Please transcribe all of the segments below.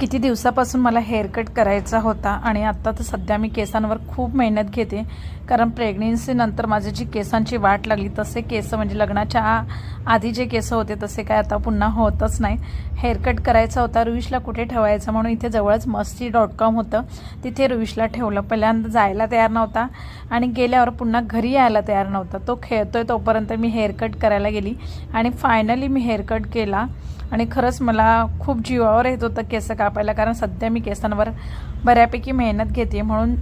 किती दिवसापासून मला हेअरकट करायचा होता आणि आत्ता तर सध्या मी केसांवर खूप मेहनत घेते. कारण प्रेग्नेन्सीनंतर माझी जी केसांची वाट लागली तसे केस म्हणजे लग्नाच्या आ- आधी जे केस होते तसे काय आता पुन्हा होतच नाही. हेअरकट करायचा होता रुईशला कुठे ठेवायचा म्हणून इथे जवळच मस्ती डॉट कॉम होतं. तिथे रुईशला ठेवलं पहिल्यांदा जायला तयार नव्हता आणि गेल्यावर पुन्हा घरी यायला तयार नव्हता. तो खेळतोय तोपर्यंत मी हेअरकट करायला गेली आणि फायनली मी हेअरकट केला. आणि खरंच मला खूप जीवावर येत होतं केस कापायला कारण सध्या मी केसांवर बऱ्यापैकी मेहनत घेते. म्हणून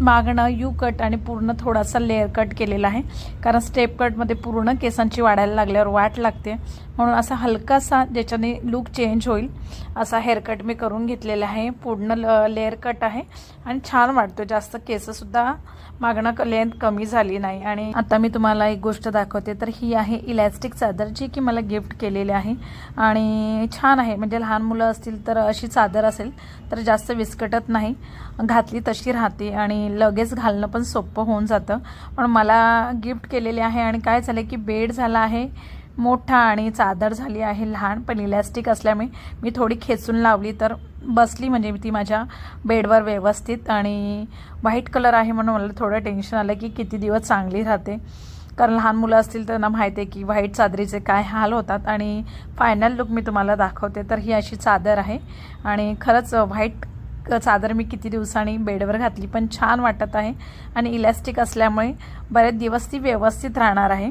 मागणं यू कट आणि पूर्ण थोडासा लेअर कट केलेला आहे. कारण स्टेप कटमध्ये पूर्ण केसांची वाढायला लागल्यावर वाट लागते. म्हणून असा हलकासा ज्याच्याने लुक चेंज होईल असा हेअरकट मी करून घेतलेला आहे. पूर्ण ल लेअर कट आहे आणि छान वाटतो जास्त केसंसुद्धा मागणं क लेंथ कमी झाली नाही. आणि आता मी तुम्हाला एक गोष्ट दाखवते. तर ही आहे इलॅस्टिक चादर जी की मला गिफ्ट केलेली आहे. आणि छान आहे. म्हणजे लहान मुलं असतील तर अशी चादर असेल तर जास्त विस्कटत नाही. घातली तशी राहते. आणि लगेच घालणं पण सोपं होऊन जातं. पण मला गिफ्ट केलेले आहे आणि काय झालं की बेड झाला आहे. मोठा आणि चादर झाली आहे लहान पण इलॅस्टिक असल्यामुळे मी थोडी खेचून लावली. तर बसली म्हणजे ती माझ्या बेडवर व्यवस्थित आणि व्हाईट कलर आहे म्हणून मला थोडं टेन्शन आलं की किती दिवस चांगली राहते. कारण लहान मुलं असतील त्यांना माहिती आहे की व्हाईट चादरीचे काय हाल होतात आणि फायनल लुक मी तुम्हाला दाखवते. तर ही अशी चादर आहे आणि खरंच व्हाईट चादर मी किती दिवसांनी बेडवर घातली पण छान वाटत आहे. आणि इलॅस्टिक असल्यामुळे बरेच दिवस ती व्यवस्थित राहणार आहे.